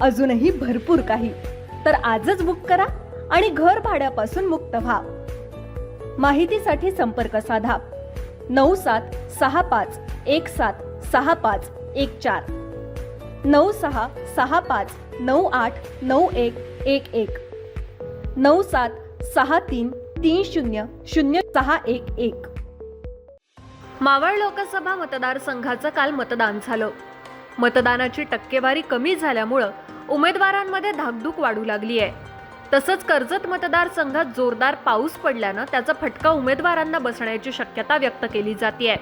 अजूनही भरपूर काही. तर आजच बुक करा आणि घर भाड्यापासून मुक्त व्हा. माहितीसाठी संपर्क साधा. नऊ सात सहा पाच एक सात सहा पाच एक चार. नऊ सहा सहा पाच नऊ आठ नऊ एक एक एक. नऊ सात सहा तीन तीन शून्य शून्य सहा एक एक. मावळ लोकसभा मतदारसंघाचं काल मतदान झालं. मतदानाची टक्केवारी कमी झाल्यामुळं उमेदवारांमध्ये धाकधूक वाढू लागली आहे. तसंच कर्जत मतदारसंघात जोरदार पाऊस पडल्यानं त्याचा फटका उमेदवारांना बसण्याची शक्यता व्यक्त केली जाते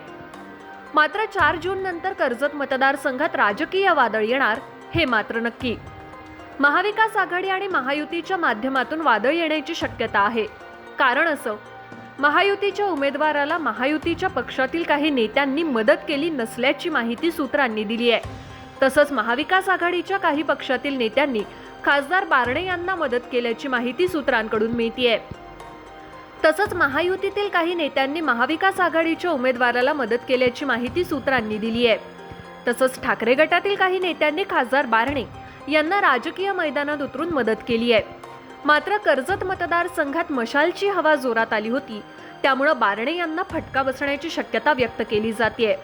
मात्र चार जून नंतर कर्जत मतदारसंघात राजकीय वादळ येणार हे मात्र नक्की. महाविकास आघाडी आणि महायुतीच्या माध्यमातून वादळ येण्याची शक्यता आहे. कारण असं महायुतीच्या उमेदवाराला महायुतीच्या पक्षातील काही नेत्यांनी मदत केली नसल्याची माहिती सूत्रांनी दिली आहे. तसंच महाविकास आघाडीच्या काही पक्षातील नेत्यांनी खासदार बारणे यांना मदत केल्याची माहिती सूत्रांकडून मिळतीये. तसंच महायुतीतील काही नेत्यांनी महाविकास आघाडीच्या उमेदवाराला मदत केल्याची माहिती सूत्रांनी दिली आहे. तसंच ठाकरे गटातील काही नेत्यांनी खासदार बारणे यांना राजकीय मैदानात उतरून मदत केली आहे. मात्र कर्जत मतदारसंघात मशालची हवा जोरात आली होती. त्यामुळं बारणे यांना फटका बसण्याची शक्यता व्यक्त केली जाते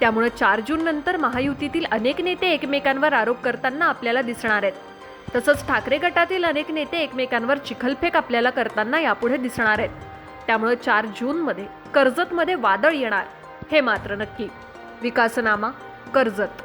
त्यामुळं चार जून नंतर महायुतीतील अनेक नेते एकमेकांवर आरोप करताना आपल्याला दिसणार आहेत. तसंच ठाकरे गटातील अनेक नेते एकमेकांवर चिखलफेक आपल्याला करताना यापुढे दिसणार आहेत. त्यामुळं चार जूनमध्ये कर्जतमध्ये वादळ येणार हे मात्र नक्की. विकासनामा कर्जत.